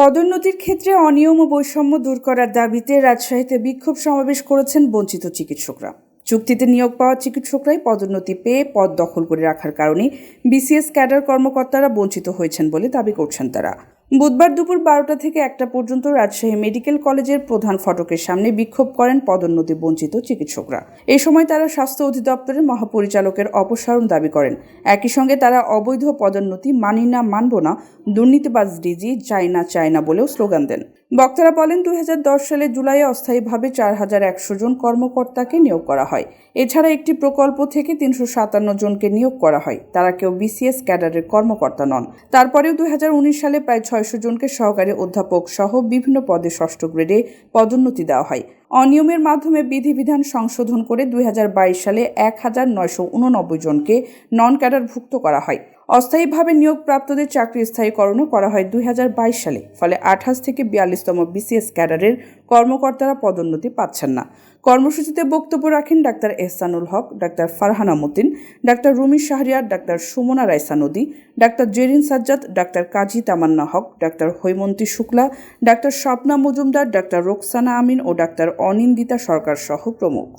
পদোন্নতির ক্ষেত্রে অনিয়ম ও বৈষম্য দূর করার দাবিতে রাজশাহীতে বিক্ষোভ সমাবেশ করেছেন বঞ্চিত চিকিৎসকরা। চুক্তিতে নিয়োগ পাওয়া চিকিৎসকরাই পদোন্নতি পেয়ে পদ দখল করে রাখার কারণে বিসিএস ক্যাডার কর্মকর্তারা বঞ্চিত হয়েছেন বলে দাবি করছেন তারা। বুধবার দুপুর বারোটা থেকে একটা পর্যন্ত রাজশাহী মেডিকেল কলেজের প্রধান ফটকের সামনে বিক্ষোভ করেন পদোন্নতি বঞ্চিত চিকিৎসকরা। এ সময় তারা স্বাস্থ্য অধিদপ্তরের মহাপরিচালকের অপসারণ দাবি করেন। একই সঙ্গে তারা অবৈধ পদোন্নতি মানি না, মানব না, দুর্নীতিবাজ ডিজি, চাই না চায় না বলেও স্লোগান দেন। বক্তারা বলেন, দুই হাজার দশ সালে জুলাইয়ে অস্থায়ীভাবে চার হাজার একশো জন কর্মকর্তাকে নিয়োগ করা হয়। এছাড়া একটি প্রকল্প থেকে তিনশো সাতান্ন জনকে নিয়োগ করা হয়। তারা কেউ বিসিএস ক্যাডারের কর্মকর্তা নন। তারপরেও দুই হাজার উনিশ সালে প্রায় ছয়শো জনকে সহকারী অধ্যাপক সহ বিভিন্ন পদে ষষ্ঠ গ্রেডে পদোন্নতি দেওয়া হয়। অনিয়মের মাধ্যমে বিধিবিধান সংশোধন করে দুই হাজার বাইশ সালে এক হাজার নয়শো উননব্বই জনকে নন ক্যাডারভুক্ত করা হয়। অস্থায়ীভাবে নিয়োগপ্রাপ্তদের চাকরি স্থায়ীকরণও করা হয় দুই হাজার বাইশ সালে, ফলে আঠাশ থেকে বিয়াল্লিশতম বিসিএস ক্যাডারের কর্মকর্তারা পদোন্নতি পাচ্ছেন না। কর্মসূচিতে বক্তব্য রাখেন doctor Ehsanul Haque, doctor Farhana Matin, doctor Rumi Shahriar doctor Sumona Raisa Nadi doctor Zerin Sajjad, doctor Kazi Tamanna Haque, doctor Haimanti Shukla, doctor Swapna Majumdar, doctor Roksana Amin ও ডাক্তার অনিন্দিতা সরকার সহ প্রমুখ।